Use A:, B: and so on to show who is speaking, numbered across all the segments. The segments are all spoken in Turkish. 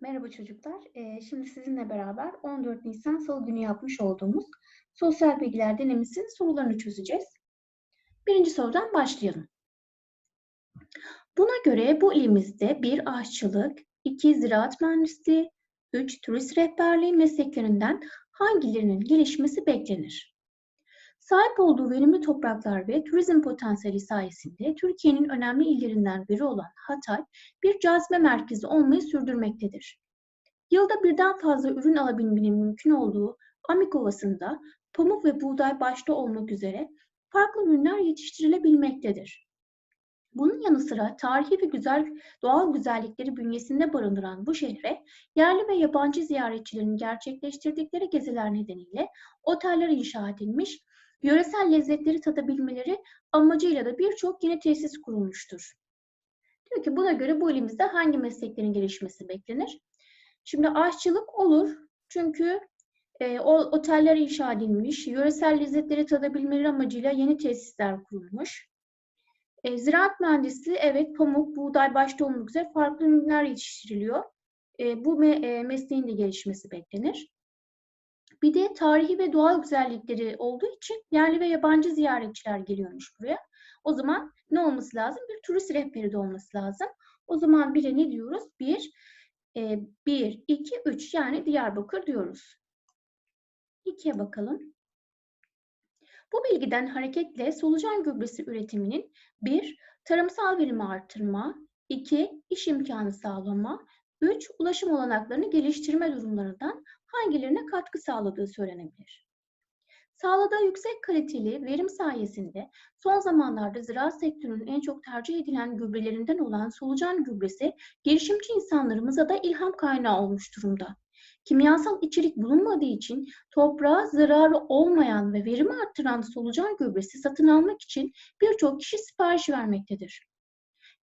A: Merhaba çocuklar. Ee, şimdi sizinle beraber 14 Nisan Salı günü yapmış olduğumuz sosyal bilgiler denemesinin sorularını çözeceğiz. Birinci sorudan başlayalım. Buna göre bu ilimizde bir aşçılık, iki ziraat mühendisliği, üç turist rehberliği mesleklerinden hangilerinin gelişmesi beklenir? Sahip olduğu verimli topraklar ve turizm potansiyeli sayesinde Türkiye'nin önemli illerinden biri olan Hatay bir cazibe merkezi olmayı sürdürmektedir. Yılda birden fazla ürün alabilmenin mümkün olduğu Amik Ovası'nda pamuk ve buğday başta olmak üzere farklı ürünler yetiştirilebilmektedir. Bunun yanı sıra tarihi ve güzel doğal güzellikleri bünyesinde barındıran bu şehre yerli ve yabancı ziyaretçilerin gerçekleştirdikleri geziler nedeniyle oteller inşa edilmiş yöresel lezzetleri tadabilmeleri amacıyla da birçok yeni tesis kurulmuştur. Diyor ki buna göre bu ilimizde hangi mesleklerin gelişmesi beklenir? Şimdi aşçılık olur çünkü e, o oteller inşa edilmiş, yöresel lezzetleri tadabilmeleri amacıyla yeni tesisler kurulmuş. E, ziraat mühendisliği evet pamuk, buğday başta olmak üzere farklı ürünler yetiştiriliyor. E, bu me, e, mesleğin de gelişmesi beklenir. Bir de tarihi ve doğal güzellikleri olduğu için yerli ve yabancı ziyaretçiler geliyormuş buraya. O zaman ne olması lazım? Bir turist rehberi de olması lazım. O zaman bire ne diyoruz? Bir, e, bir, iki, üç yani Diyarbakır diyoruz. İkiye bakalım. Bu bilgiden hareketle solucan gübresi üretiminin bir, tarımsal verimi artırma, iki, iş imkanı sağlama, üç, ulaşım olanaklarını geliştirme durumlarından hangilerine katkı sağladığı söylenebilir. Sağladığı yüksek kaliteli verim sayesinde son zamanlarda ziraat sektörünün en çok tercih edilen gübrelerinden olan solucan gübresi girişimci insanlarımıza da ilham kaynağı olmuş durumda. Kimyasal içerik bulunmadığı için toprağa zararı olmayan ve verimi arttıran solucan gübresi satın almak için birçok kişi sipariş vermektedir.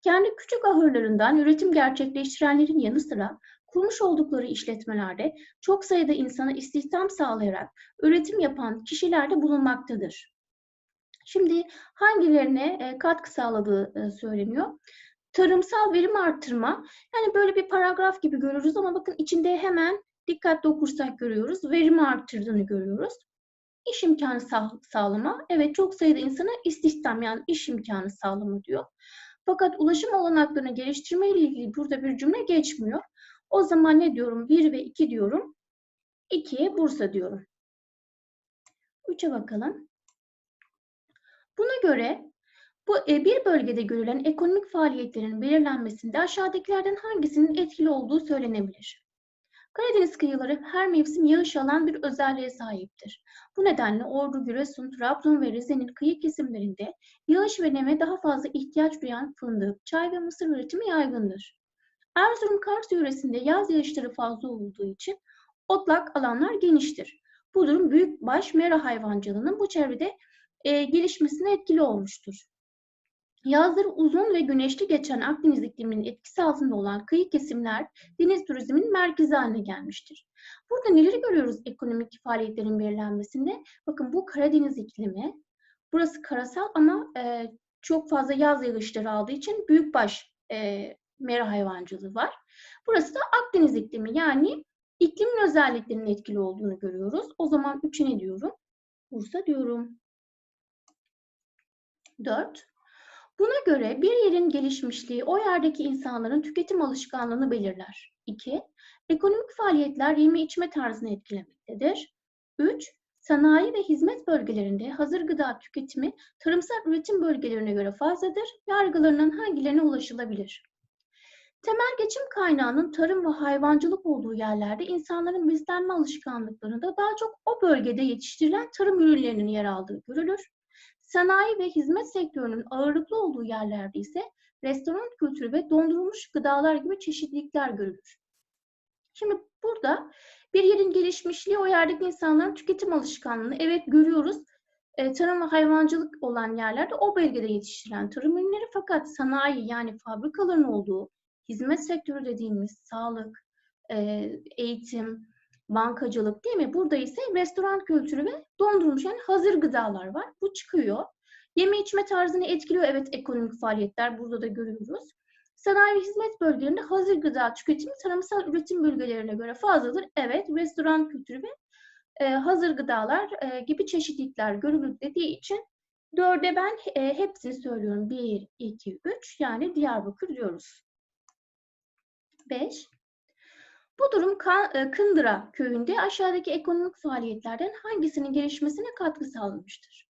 A: Kendi küçük ahırlarından üretim gerçekleştirenlerin yanı sıra kurmuş oldukları işletmelerde çok sayıda insana istihdam sağlayarak üretim yapan kişiler de bulunmaktadır. Şimdi hangilerine katkı sağladığı söyleniyor. Tarımsal verim arttırma, yani böyle bir paragraf gibi görürüz ama bakın içinde hemen dikkatli okursak görüyoruz. Verimi arttırdığını görüyoruz. İş imkanı sağ, sağlama, evet çok sayıda insana istihdam yani iş imkanı sağlama diyor. Fakat ulaşım olanaklarını geliştirme ile ilgili burada bir cümle geçmiyor. O zaman ne diyorum? 1 ve 2 diyorum. 2'ye Bursa diyorum. 3'e bakalım. Buna göre bu e, bir bölgede görülen ekonomik faaliyetlerin belirlenmesinde aşağıdakilerden hangisinin etkili olduğu söylenebilir. Karadeniz kıyıları her mevsim yağış alan bir özelliğe sahiptir. Bu nedenle Ordu, Giresun, Trabzon ve Rize'nin kıyı kesimlerinde yağış ve neme daha fazla ihtiyaç duyan fındık, çay ve mısır üretimi yaygındır. Erzurum Kars yöresinde yaz yağışları fazla olduğu için otlak alanlar geniştir. Bu durum büyükbaş mera hayvancılığının bu çevrede e, gelişmesine etkili olmuştur. Yazları uzun ve güneşli geçen Akdeniz ikliminin etkisi altında olan kıyı kesimler deniz turizminin merkezi haline gelmiştir. Burada neleri görüyoruz ekonomik faaliyetlerin belirlenmesinde? Bakın bu Karadeniz iklimi. Burası karasal ama e, çok fazla yaz yağışları aldığı için büyükbaş e, mera hayvancılığı var. Burası da Akdeniz iklimi yani iklimin özelliklerinin etkili olduğunu görüyoruz. O zaman 3'e ne diyorum? Bursa diyorum. 4. Buna göre bir yerin gelişmişliği o yerdeki insanların tüketim alışkanlığını belirler. 2. Ekonomik faaliyetler yeme içme tarzını etkilemektedir. 3. Sanayi ve hizmet bölgelerinde hazır gıda tüketimi tarımsal üretim bölgelerine göre fazladır. Yargılarının hangilerine ulaşılabilir? Temel geçim kaynağının tarım ve hayvancılık olduğu yerlerde insanların beslenme alışkanlıklarında daha çok o bölgede yetiştirilen tarım ürünlerinin yer aldığı görülür. Sanayi ve hizmet sektörünün ağırlıklı olduğu yerlerde ise restoran kültürü ve dondurulmuş gıdalar gibi çeşitlilikler görülür. Şimdi burada bir yerin gelişmişliği o yerdeki insanların tüketim alışkanlığını evet görüyoruz. E, tarım ve hayvancılık olan yerlerde o bölgede yetiştirilen tarım ürünleri fakat sanayi yani fabrikaların olduğu, hizmet sektörü dediğimiz sağlık, e, eğitim, bankacılık değil mi? Burada ise restoran kültürü ve dondurulmuş yani hazır gıdalar var. Bu çıkıyor. Yeme içme tarzını etkiliyor evet ekonomik faaliyetler burada da görüyoruz. Sanayi ve hizmet bölgelerinde hazır gıda tüketimi tarımsal üretim bölgelerine göre fazladır. Evet, restoran kültürü ve e, hazır gıdalar e, gibi çeşitlilikler görülür dediği için dörde ben e, hepsini söylüyorum. 1, 2, 3 yani Diyarbakır diyoruz. 5. Bu durum e, Kındıra köyünde aşağıdaki ekonomik faaliyetlerden hangisinin gelişmesine katkı sağlamıştır?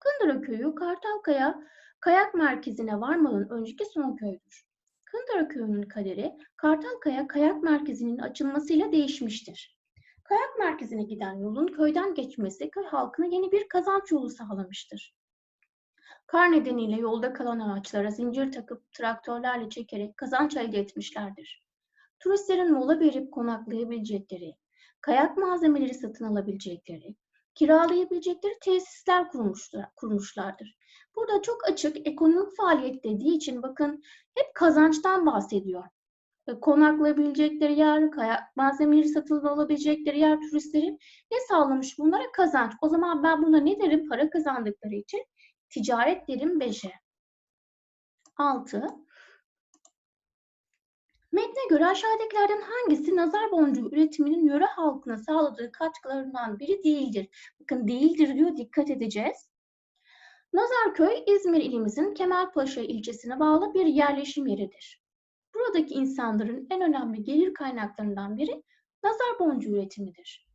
A: Kındıra köyü Kartalkaya kayak merkezine varmadan önceki son köydür. Kındıra köyünün kaderi Kartalkaya kayak merkezinin açılmasıyla değişmiştir. Kayak merkezine giden yolun köyden geçmesi köy halkına yeni bir kazanç yolu sağlamıştır. Kar nedeniyle yolda kalan ağaçlara zincir takıp traktörlerle çekerek kazanç elde etmişlerdir. Turistlerin mola verip konaklayabilecekleri, kayak malzemeleri satın alabilecekleri, kiralayabilecekleri tesisler kurmuşlar, kurmuşlardır. Burada çok açık ekonomik faaliyet dediği için bakın hep kazançtan bahsediyor. E, Konaklayabilecekleri yer, kayak malzemeleri satın alabilecekleri yer turistlerin ne sağlamış bunlara kazanç. O zaman ben buna ne derim? Para kazandıkları için ticaret derim 5'e. 6. Metne göre aşağıdakilerden hangisi nazar boncuğu üretiminin yöre halkına sağladığı katkılarından biri değildir? Bakın değildir diyor, dikkat edeceğiz. Nazarköy, İzmir ilimizin Kemalpaşa ilçesine bağlı bir yerleşim yeridir. Buradaki insanların en önemli gelir kaynaklarından biri nazar boncuğu üretimidir.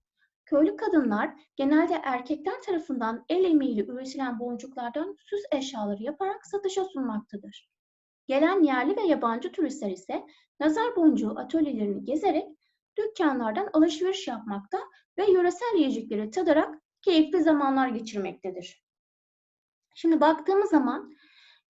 A: Köylü kadınlar genelde erkekler tarafından el emeğiyle üretilen boncuklardan süs eşyaları yaparak satışa sunmaktadır. Gelen yerli ve yabancı turistler ise nazar boncuğu atölyelerini gezerek dükkanlardan alışveriş yapmakta ve yöresel yiyecekleri tadarak keyifli zamanlar geçirmektedir. Şimdi baktığımız zaman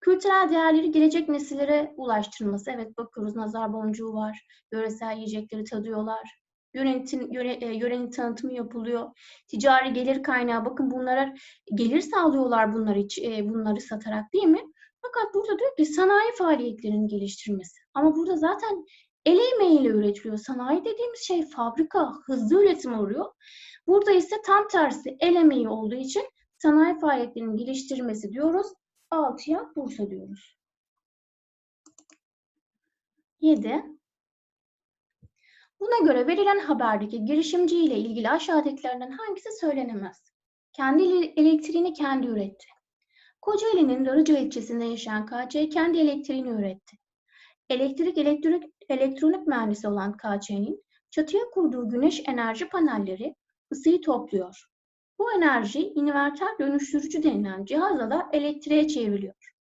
A: kültürel değerleri gelecek nesillere ulaştırılması. Evet bakıyoruz nazar boncuğu var, yöresel yiyecekleri tadıyorlar. Yönetim, yöre, e, yörenin tanıtımı yapılıyor. Ticari gelir kaynağı bakın bunlara gelir sağlıyorlar bunları, e, bunları satarak değil mi? Fakat burada diyor ki sanayi faaliyetlerinin geliştirmesi. Ama burada zaten el emeğiyle üretiliyor. Sanayi dediğimiz şey fabrika, hızlı üretim oluyor. Burada ise tam tersi el emeği olduğu için sanayi faaliyetlerinin geliştirmesi diyoruz. 6'ya Bursa diyoruz. 7. Buna göre verilen haberdeki girişimci ile ilgili aşağıdakilerden hangisi söylenemez? Kendi elektriğini kendi üretti. Kocaeli'nin Darıca ilçesinde yaşayan KC kendi elektriğini üretti. Elektrik, elektrik, elektronik mühendisi olan KC'nin çatıya kurduğu güneş enerji panelleri ısıyı topluyor. Bu enerji inverter dönüştürücü denilen cihazla da elektriğe çevriliyor.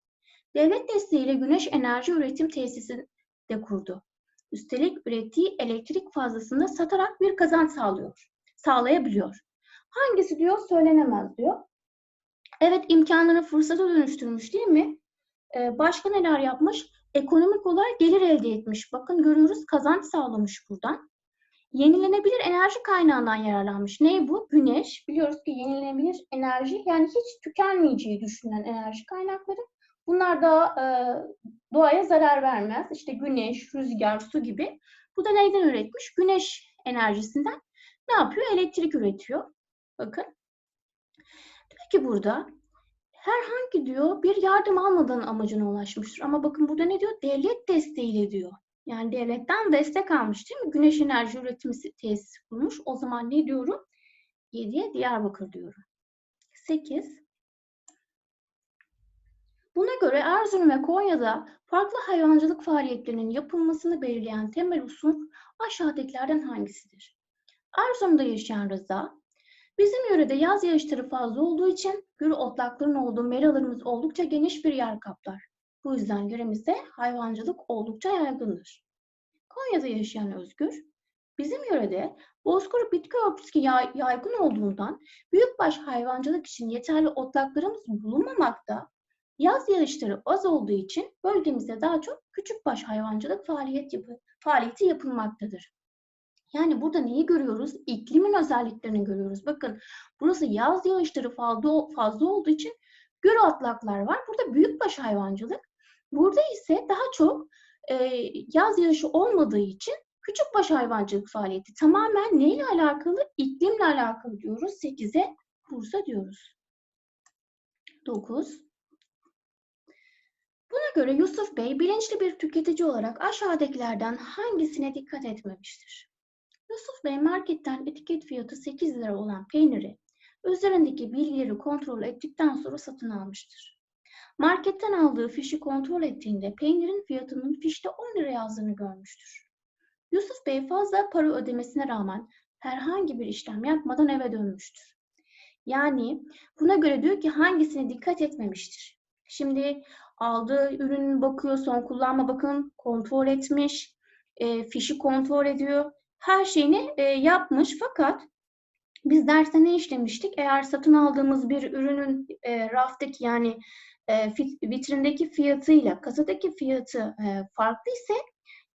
A: Devlet desteğiyle güneş enerji üretim tesisi de kurdu. Üstelik ürettiği elektrik fazlasını satarak bir kazanç sağlıyor, sağlayabiliyor. Hangisi diyor söylenemez diyor. Evet imkanlarını fırsata dönüştürmüş değil mi? Ee, başka neler yapmış? Ekonomik olarak gelir elde etmiş. Bakın görüyoruz kazanç sağlamış buradan. Yenilenebilir enerji kaynağından yararlanmış. Ne bu? Güneş. Biliyoruz ki yenilenebilir enerji yani hiç tükenmeyeceği düşünülen enerji kaynakları. Bunlar da e, doğaya zarar vermez. İşte güneş, rüzgar, su gibi. Bu da neyden üretmiş? Güneş enerjisinden ne yapıyor? Elektrik üretiyor. Bakın. Ki burada herhangi diyor bir yardım almadan amacına ulaşmıştır. Ama bakın burada ne diyor? Devlet desteğiyle diyor. Yani devletten destek almış değil mi? Güneş enerji üretimi tesisi kurmuş. O zaman ne diyorum? 7'ye Diyarbakır diyorum. 8. Buna göre Erzurum ve Konya'da farklı hayvancılık faaliyetlerinin yapılmasını belirleyen temel unsur aşağıdakilerden hangisidir? Erzurum'da yaşayan Rıza, bizim yörede yaz yağışları fazla olduğu için gür otlakların olduğu meralarımız oldukça geniş bir yer kaplar. Bu yüzden yöremizde hayvancılık oldukça yaygındır. Konya'da yaşayan Özgür, bizim yörede bozkır bitki örtüsü yaygın olduğundan büyükbaş hayvancılık için yeterli otlaklarımız bulunmamakta, yaz yağışları az olduğu için bölgemizde daha çok küçükbaş hayvancılık faaliyet yapı, faaliyeti yapılmaktadır. Yani burada neyi görüyoruz? İklimin özelliklerini görüyoruz. Bakın burası yaz yağışları fazla, olduğu için gür otlaklar var. Burada büyükbaş hayvancılık, Burada ise daha çok e, yaz yağışı olmadığı için küçükbaş hayvancılık faaliyeti tamamen neyle alakalı? İklimle alakalı diyoruz. 8'e Bursa diyoruz. 9. Buna göre Yusuf Bey bilinçli bir tüketici olarak aşağıdakilerden hangisine dikkat etmemiştir? Yusuf Bey marketten etiket fiyatı 8 lira olan peyniri üzerindeki bilgileri kontrol ettikten sonra satın almıştır. Marketten aldığı fişi kontrol ettiğinde peynirin fiyatının fişte 10 lira yazdığını görmüştür. Yusuf Bey fazla para ödemesine rağmen herhangi bir işlem yapmadan eve dönmüştür. Yani buna göre diyor ki hangisine dikkat etmemiştir. Şimdi aldığı ürünün bakıyor, son kullanma bakın kontrol etmiş, e, fişi kontrol ediyor. Her şeyini e, yapmış fakat biz derste ne işlemiştik? Eğer satın aldığımız bir ürünün e, raftaki yani e, vitrindeki fiyatıyla kasadaki fiyatı e, farklı ise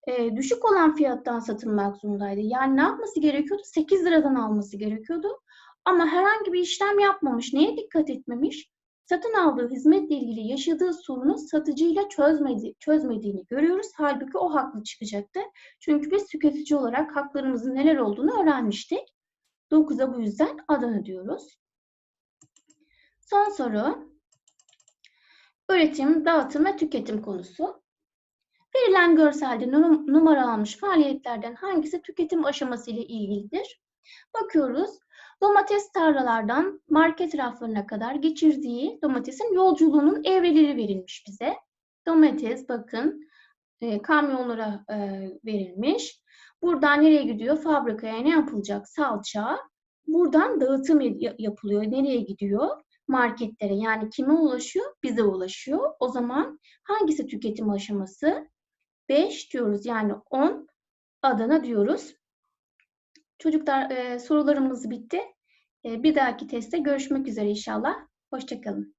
A: e, düşük olan fiyattan satılmak zorundaydı. Yani ne yapması gerekiyordu? 8 liradan alması gerekiyordu. Ama herhangi bir işlem yapmamış. Neye dikkat etmemiş? Satın aldığı hizmetle ilgili yaşadığı sorunu satıcıyla çözmedi, çözmediğini görüyoruz. Halbuki o haklı çıkacaktı. Çünkü biz tüketici olarak haklarımızın neler olduğunu öğrenmiştik. 9'a bu yüzden Adana diyoruz. Son soru. Üretim, dağıtım ve tüketim konusu. Verilen görselde numara almış faaliyetlerden hangisi tüketim aşaması ile ilgilidir? Bakıyoruz. Domates tarlalardan market raflarına kadar geçirdiği domatesin yolculuğunun evreleri verilmiş bize. Domates bakın e, kamyonlara e, verilmiş. Buradan nereye gidiyor? Fabrikaya ne yapılacak? Salça. Buradan dağıtım yapılıyor. Nereye gidiyor? Marketlere. Yani kime ulaşıyor? Bize ulaşıyor. O zaman hangisi tüketim aşaması? 5 diyoruz. Yani 10 Adana diyoruz. Çocuklar e, sorularımız bitti. E, bir dahaki testte görüşmek üzere inşallah. Hoşçakalın.